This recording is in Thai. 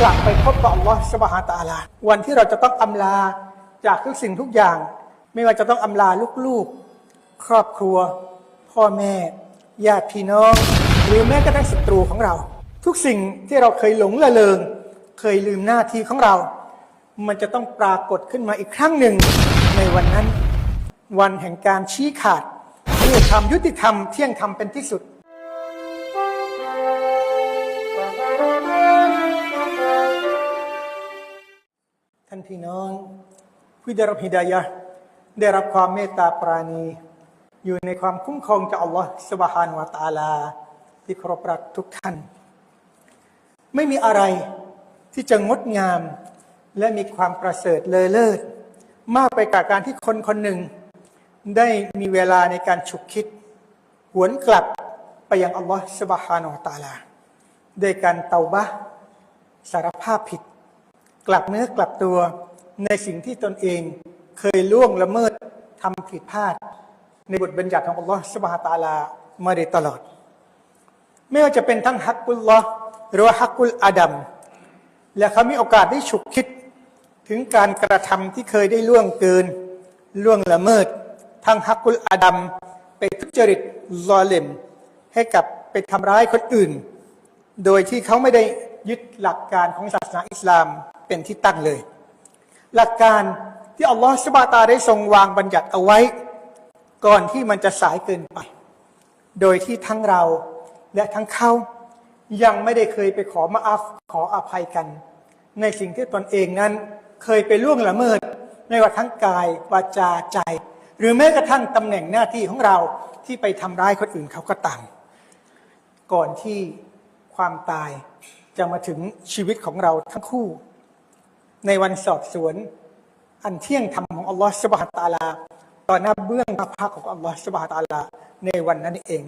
กลับไปพบกับอัลลอฮฺสุบฮานะฮูวะตะอาลา วันที่เราจะต้องอำลาจากทุกสิ่งทุกอย่าง ไม่ว่าจะต้องอำลาลูกๆ ครอบครัว พ่อแม่ญาติพี่น้อง หรือแม้กระทั่งศัตรูของเรา ทุกสิ่งที่เราเคยหลงละเลงเคยลืมหน้าที่ของเรา มันจะต้องปรากฏขึ้นมาอีกครั้งหนึ่งในวันนั้น วันแห่งการชี้ขาดเพื่อทำยุติธรรมเที่ยงธรรมเป็นที่สุดานพี่น้องผู้ได้รับฮิดายะได้รับความเมตตาปราณี อยู่ในความคุ้มครองจากอัลลอฮฺสุบฮานวะตาลา ที่เคารพรักทุกท่าน ไม่มีอะไรที่จะงดงาม และมีความประเสริฐเลอเลิศ มากไปกว่าการที่คนคนหนึ่ง ได้มีเวลาในการฉุกคิด หวนกลับไปยังอัลลอฮฺสุบฮานาอัลตาลาด้วยการเตาบะสารภาพผิด กลับเนื้อกลับตัวในสิ่งที่ตนเองเคยล่วงละเมิดทำผิดพลาด ในบทบัญญัติของอัลลอฮฺสุบฮาตาลามาโดยตลอด ไม่ว่าจะเป็นทั้งฮักกุลลอฮ์หรือว่าฮักกุลอาดัมและเขามีโอกาสได้ฉุกคิดถึงการกระทำที่เคยได้ล่วงเกิน ล่วงละเมิด ทั้งฮักกุลอาดัมไปทุจริตลอเลมให้กับไปทำร้ายคนอื่น โดยที่เขาไม่ได้ยึดหลักการของศาสนาอิสลาม เป็นที่ตั้งเลย หลักการที่อัลลอฮฺสุบานะตาได้ทรงวางบัญญัติเอาไว้ ก่อนที่มันจะสายเกินไป โดยที่ทั้งเราและทั้งเขายังไม่ได้เคยไปขอมาอาฟขออภัยกัน ในสิ่งที่ตนเองนั้นเคยไปล่วงละเมิดไม่ว่าทั้งกายวาจาใจ หรือแม้กระทั่งตำแหน่งหน้าที่ของเราที่ไปทำร้ายคนอื่นเขาก็ตามก่อนที่ความตายจะมาถึงชีวิตของเราทั้งคู่ ในวันสอบสวน อันเที่ยงธรรมของอัลลอฮฺสุบฮฺฮะตาลา ต่อหน้าเบื้องพระพักของอัลลอฮฺสุบฮฺฮะตาลา ในวันนั้นเอง